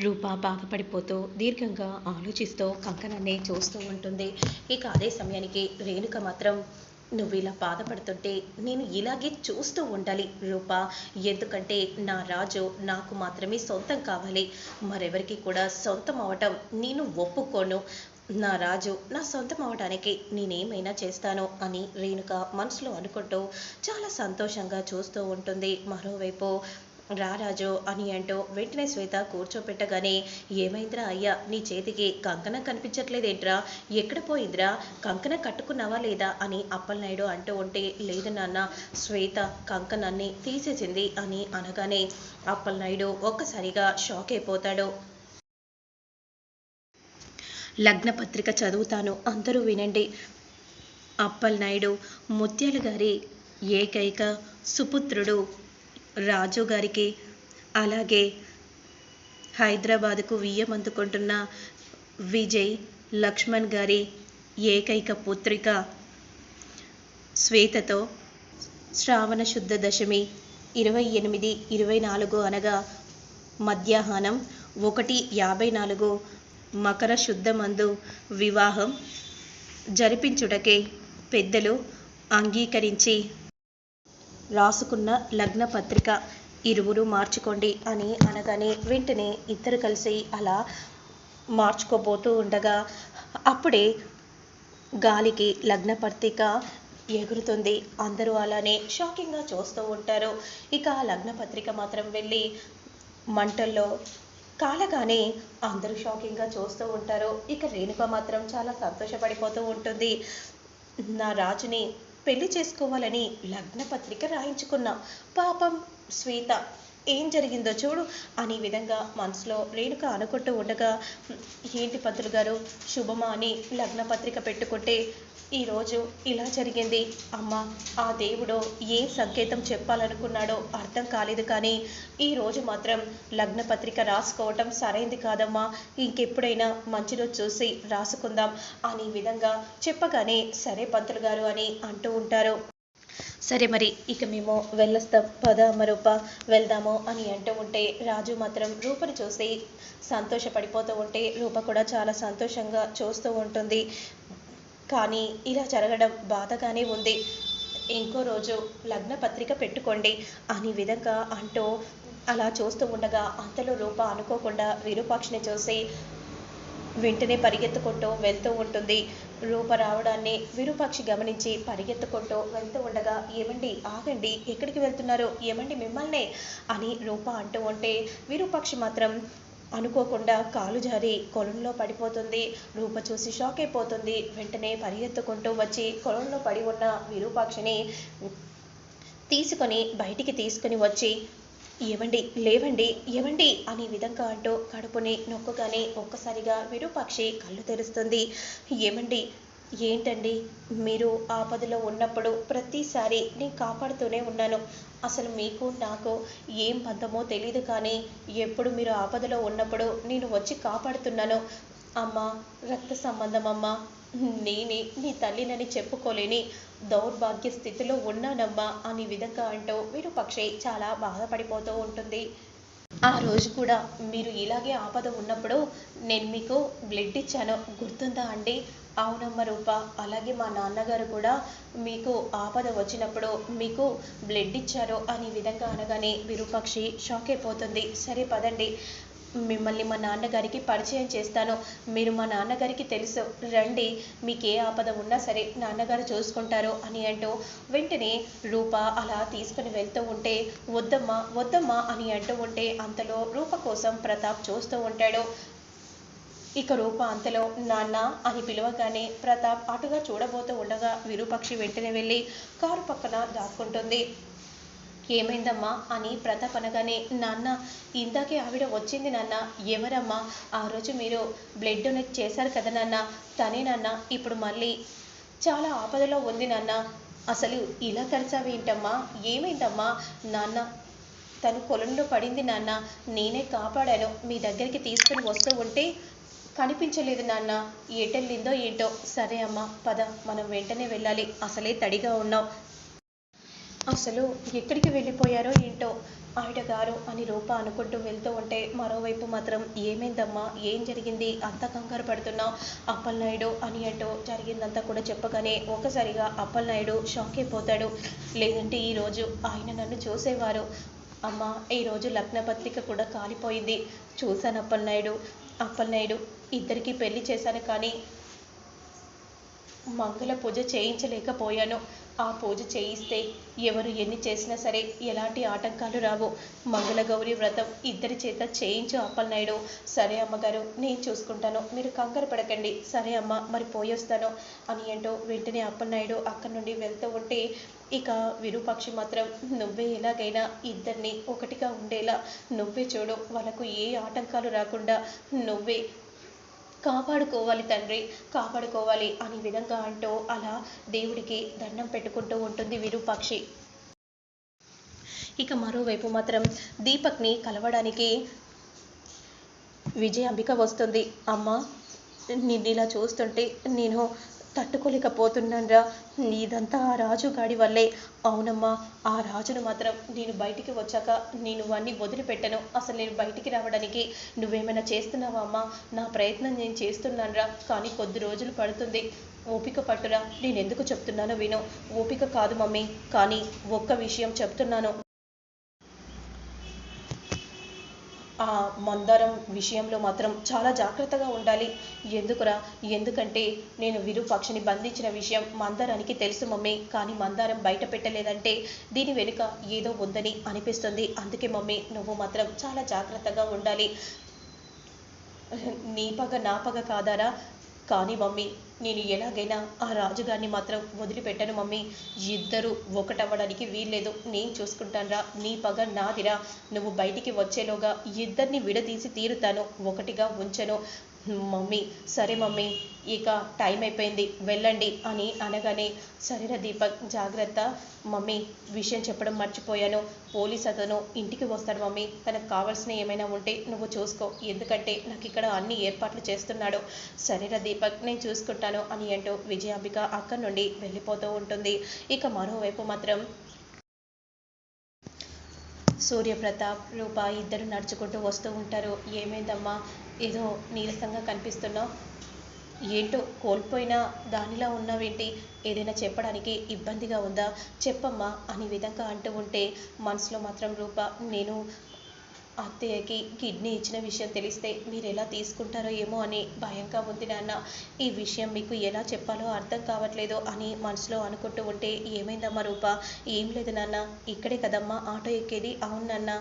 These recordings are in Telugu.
రూప బాధపడిపోతూ దీర్ఘంగా ఆలోచిస్తూ కంకణాన్ని చూస్తూ ఉంటుంది. ఇక అదే సమయానికి రేణుక మాత్రం నువ్వు ఇలా బాధపడుతుంటే నేను ఇలాగే చూస్తూ ఉండాలి రూప. ఎందుకంటే నా రాజు నాకు మాత్రమే సొంతం కావాలి. మరెవరికి కూడా సొంతం అవటం నేను ఒప్పుకోను. నా రాజు నా సొంతం అవడానికి నేనేమైనా చేస్తాను అని రేణుక మనసులో అనుకుంటూ చాలా సంతోషంగా చూస్తూ ఉంటుంది. మరోవైపు రా రాజు అని అంటూ వెంటనే శ్వేత కూర్చోపెట్టగానే ఏమైందిరా అయ్యా? నీ చేతికి కంకణం కనిపించట్లేదేంట్రా? ఎక్కడ పోయిందిరా? కంకణం కట్టుకున్నావా లేదా? అని అప్పలనాయుడు అంటూ ఉంటే లేదు నాన్న శ్వేత కంకణాన్ని తీసేసింది అని అనగానే అప్పలనాయుడు ఒక్కసారిగా షాక్ అయిపోతాడు. లగ్నపత్రిక చదువుతాను అందరూ వినండి. అప్పలనాయుడు ముత్యాల గారి ఏకైక సుపుత్రుడు రాజు గారికి అలాగే హైదరాబాదుకు వియ్యం అందుకుంటున్న విజయ్ లక్ష్మణ్ గారి ఏకైక పుత్రిక శ్వేతతో శ్రావణ శుద్ధ దశమి ఇరవై ఎనిమిది ఇరవై నాలుగు అనగా మధ్యాహ్నం ఒకటి యాభై నాలుగు మకర శుద్ధమందు వివాహం జరిపించుటకే పెద్దలు అంగీకరించి రాసుకున్న లగ్న పత్రిక. ఇరువురు మార్చుకోండి అని అనగానే వెంటనే ఇద్దరు కలిసి అలా మార్చుకోబోతూ ఉండగా అప్పుడే గాలికి లగ్న పత్రిక ఎగురుతుంది. అందరూ అలానే షాకింగ్గా చూస్తూ ఉంటారు. ఇక ఆ లగ్న పత్రిక మాత్రం వెళ్ళి మంటల్లో కాలగానే అందరూ షాకింగ్గా చూస్తూ ఉంటారు. ఇక రేణుక మాత్రం చాలా సంతోషపడిపోతూ ఉంటుంది. నా రాజుని పెళ్ళి చేసుకోవాలని లగ్న పత్రిక రాయించుకున్నా. పాపం శ్వేత ఏం జరిగిందో చూడు అనే విధంగా మనసులో రేణుక అనుకుంటూ ఉండగా ఏంటి పంతులు గారు? శుభమా అని లగ్న పత్రిక పెట్టుకుంటే ఈరోజు ఇలా జరిగింది. అమ్మ ఆ దేవుడు ఏ సంకేతం చెప్పాలనుకున్నాడో అర్థం కాలేదు కానీ ఈరోజు మాత్రం లగ్న పత్రిక రాసుకోవటం సరైంది కాదమ్మా. ఇంకెప్పుడైనా మంచిలో చూసి రాసుకుందాం అనే విధంగా చెప్పగానే సరే పంతులు గారు అని అంటూ ఉంటారు. సరే మరి ఇక మేము వెళ్ళొస్తాం పద అమ్మ రూప వెళ్దాము అని అంటూ ఉంటే రాజు మాత్రం రూపని చూసి సంతోషపడిపోతూ ఉంటే రూప కూడా చాలా సంతోషంగా చూస్తూ ఉంటుంది. కానీ ఇలా జరగడం బాధగానే ఉంది. ఇంకో రోజు లగ్న పత్రిక పెట్టుకోండి అనే విధంగా అంటూ అలా చూస్తూ ఉండగా అంతలో రూప అనుకోకుండా విరూపాక్షిని చూసి వెంటనే పరిగెత్తుకుంటూ వెళ్తూ ఉంటుంది. రూప రావడాన్ని విరూపాక్షి గమనించి పరిగెత్తుకుంటూ వెళ్తూ ఉండగా ఏమండి ఆగండి ఎక్కడికి వెళ్తున్నారు? ఏమండి మిమ్మల్నే? అని రూప అంటూ ఉంటే విరూపాక్షి మాత్రం అనుకోకుండా కాలు జారి కొలంలో పడిపోతుంది. రూప చూసి షాక్ అయిపోతుంది. వెంటనే పరిగెత్తుకుంటూ వచ్చి కొలంలో పడి ఉన్న విరూపాక్షిని తీసుకొని బయటికి తీసుకుని వచ్చి ఏవండి లేవండి ఏవండి అనే విధంగా అంటూ కడుపుని నొక్కగానే ఒక్కసారిగా విరూపాక్షి కళ్ళు తెరుస్తుంది. ఏమండి ఏంటండి? మీరు ఆపదలో ఉన్నప్పుడు ప్రతిసారి నేను కాపాడుతూనే ఉన్నాను. అసలు మీకు నాకు ఏం బంధమో తెలియదు కానీ ఎప్పుడు మీరు ఆపదలో ఉన్నప్పుడు నేను వచ్చి కాపాడుతున్నాను. అమ్మ రక్త సంబంధం అమ్మ నేనే నీ తల్లినని చెప్పుకోలేని దౌర్భాగ్య స్థితిలో ఉన్నానమ్మా అనే విధంగా అంటూ విరూపక్షి చాలా బాధపడిపోతూ ఉంటుంది. ఆ రోజు కూడా మీరు ఇలాగే ఆపద ఉన్నప్పుడు నేను మీకు బ్లడ్ ఇచ్చాను. గుర్తుందా అండి? అవునమ్మ రూప. అలాగే మా నాన్నగారు కూడా మీకు ఆపద వచ్చినప్పుడు మీకు బ్లడ్ ఇచ్చారు అనే విధంగా అనగానే విరూపాక్షి షాక్ అయిపోతుంది. సరే పదండి. మిమ్మల్ని మా నాన్నగారికి పరిచయం చేస్తాను. మీరు మా నాన్నగారికి తెలుసు. రండి మీకు ఏ ఆపద ఉన్నా సరే నాన్నగారు చూసుకుంటారు అని అంటూ వెంటనే రూప అలా తీసుకుని వెళ్తూ ఉంటే వద్దమ్మా వద్దమ్మా అని అంటూ ఉంటే అంతలో రూప కోసం ప్రతాప్ చూస్తూ ఉంటాడు. ఇక రూప అంతలో నాన్న అని పిలవగానే ప్రతాప్ అటుగా చూడబోతూ ఉండగా విరూపక్షి వెంటనే వెళ్ళి కారు పక్కన దాక్కుంటుంది. ఏమైందమ్మా అని ప్రతాప్ అనగానే నాన్న ఇందాకే ఆవిడ వచ్చింది నాన్న. ఎవరమ్మా ఆ రోజు మీరు బ్లడ్ డొనేట్ చేశారు కదా నాన్న. తనే నాన్న. ఇప్పుడు మళ్ళీ చాలా ఆపదలో ఉంది నాన్న. అసలు ఇలా కలిసావేంటమ్మా ఏమైందమ్మా? నాన్న తను పొలంలో పడింది నాన్న. నేనే కాపాడాను. మీ దగ్గరికి తీసుకుని వస్తూ ఉంటే కనిపించలేదు నాన్న. ఏటెళ్ళిందో ఏంటో. సరే అమ్మా పద. మనం వెంటనే వెళ్ళాలి. అసలే తడిగా ఉన్నావు. అసలు ఎక్కడికి వెళ్ళిపోయారో ఏంటో ఆవిడ గారు అని రూప అనుకుంటూ వెళ్తూ ఉంటే మరోవైపు మాత్రం ఏమైందమ్మా? ఏం జరిగింది? అంత కంగారు పడుతున్నావు అప్పలనాయుడు అని అంటూ జరిగిందంతా కూడా చెప్పగానే ఒకసారిగా అప్పలనాయుడు షాక్ అయిపోతాడు. లేదంటే ఈరోజు ఆయన నన్ను చూసేవారు. అమ్మ ఈరోజు లగ్న పత్రిక కూడా కాలిపోయింది. చూశాను అప్పలనాయుడు. అప్పలనాయుడు ఇద్దరికి పెళ్ళి చేశాను కానీ మంగళ పూజ చేయించలేకపోయాను. ఆ పూజ చేయిస్తే ఎవరు ఎన్ని చేసినా సరే ఎలాంటి ఆటంకాలు రావు. మంగళగౌరి వ్రతం ఇద్దరి చేత చేయించు అప్పలనాయుడు. సరే అమ్మగారు నేను చూసుకుంటాను. మీరు కంగారు పడకండి. సరే అమ్మ మరి పోయొస్తాను అని అంటూ వెంటనే అప్పలనాయుడు అక్కడి నుండి వెళ్తూ ఉంటే ఇక విరూపాక్షి మాత్రం నువ్వే ఎలాగైనా ఇద్దరిని ఒకటిగా ఉండేలా నువ్వే చూడు వాళ్ళకు ఏ ఆటంకాలు రాకుండా నువ్వే కాపాడుకోవాలి తండ్రి కాపాడుకోవాలి అనే విధంగా అంటూ అలా దేవుడికి దండం పెట్టుకుంటూ ఉంటుంది విరూపాక్షి. ఇక మరోవైపు మాత్రం దీపక్ని కలవడానికి విజయ అంబిక వస్తుంది. అమ్మ నిన్ను ఇలా చూస్తుంటే నేను తట్టుకోలేకపోతున్నానురా. నీదంతా ఆ రాజు గాడి వల్లే. అవునమ్మా ఆ రాజును మాత్రం నేను బయటికి వచ్చాక నేను వాడిని వదిలిపెట్టను. అసలు నేను బయటికి రావడానికి నువ్వేమైనా చేస్తున్నావా అమ్మా? నా ప్రయత్నం నేను చేస్తున్నానురా కానీ కొద్ది రోజులు పడుతుంది. ఓపిక పట్టురా నేను ఎందుకు చెప్తున్నానో విను. ఓపిక కాదు మమ్మీ కానీ ఒక్క విషయం చెప్తున్నాను. ఆ మందారం విషయంలో మాత్రం చాలా జాగ్రత్తగా ఉండాలి. ఎందుకురా? ఎందుకంటే నేను విరూపాక్షిని బంధించిన విషయం మందారానికి తెలుసు మమ్మీ. కానీ మందారం బయట పెట్టలేదంటే దీని వెనుక ఏదో ఉందని అనిపిస్తుంది. అందుకే మమ్మీ నువ్వు మాత్రం చాలా జాగ్రత్తగా ఉండాలి. నీ పగ నా పగ కాదారా? కానీ మమ్మీ నేను ఎలాగైనా ఆ రాజుగారిని మాత్రం వదిలిపెట్టను మమ్మీ. ఇద్దరు ఒకటవ్వడానికి వీల్లేదు. నేను చూసుకుంటానురా. నీ పగ నాదిరా. నువ్వు బయటికి వచ్చేలోగా ఇద్దరిని విడదీసి తీరుతాను. ఒకటిగా ఉంచను. మమ్మీ సరే మమ్మీ ఇక టైం అయిపోయింది వెళ్ళండి అని అనగానే సరేరా దీపక్ జాగ్రత్త. మమ్మీ విషయం చెప్పడం మర్చిపోయాను. పోలీస్ అతను ఇంటికి వస్తాడు మమ్మీ. తనకు కావాల్సిన ఏమైనా ఉంటే నువ్వు చూసుకో. ఎందుకంటే నాకు ఇక్కడ అన్ని ఏర్పాట్లు చేస్తున్నాడు. సరేరా దీపక్ నేను చూసుకుంటాను అని అంటూ విజయాంబిక అక్కడి నుండి వెళ్ళిపోతూ ఉంటుంది. ఇక మరోవైపు మాత్రం సూర్యప్రతాప్ రూప ఇద్దరు నడుచుకుంటూ వస్తూ ఉంటారు. ఏమైందమ్మా? ఏదో నీరసంగా కనిపిస్తున్నావు ఏంటో కోల్పోయిన దానిలా ఉన్నావేంటి? ఏదైనా చెప్పడానికి ఇబ్బందిగా ఉందా? చెప్పమ్మా అని విధంగా అంటూ ఉంటే మనసులో మాత్రం రూప నేను అత్తయ్యకి కిడ్నీ ఇచ్చిన విషయం తెలిస్తే మీరు ఎలా తీసుకుంటారో ఏమో అని భయంగా ఉంది నాన్న. ఈ విషయం మీకు ఎలా చెప్పాలో అర్థం కావట్లేదు అని మనసులో అనుకుంటూ ఉంటే ఏమైందమ్మా రూప? ఏం లేదు నాన్న ఇక్కడే కదమ్మా ఆటో ఎక్కేది. అవును నాన్న.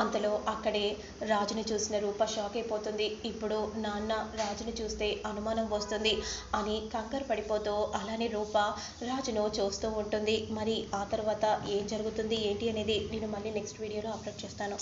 అంతలో అక్కడే రాజుని చూసిన రూప షాక్ అయిపోతుంది. ఇప్పుడు నాన్న రాజుని చూస్తే అనుమానం వస్తుంది అని కంగారు పడిపోతూ అలానే రూప రాజును చూస్తూ ఉంటుంది. మరి ఆ తర్వాత ఏం జరుగుతుంది ఏంటి అనేది నేను మళ్ళీ నెక్స్ట్ వీడియోలో అప్లోడ్ చేస్తాను.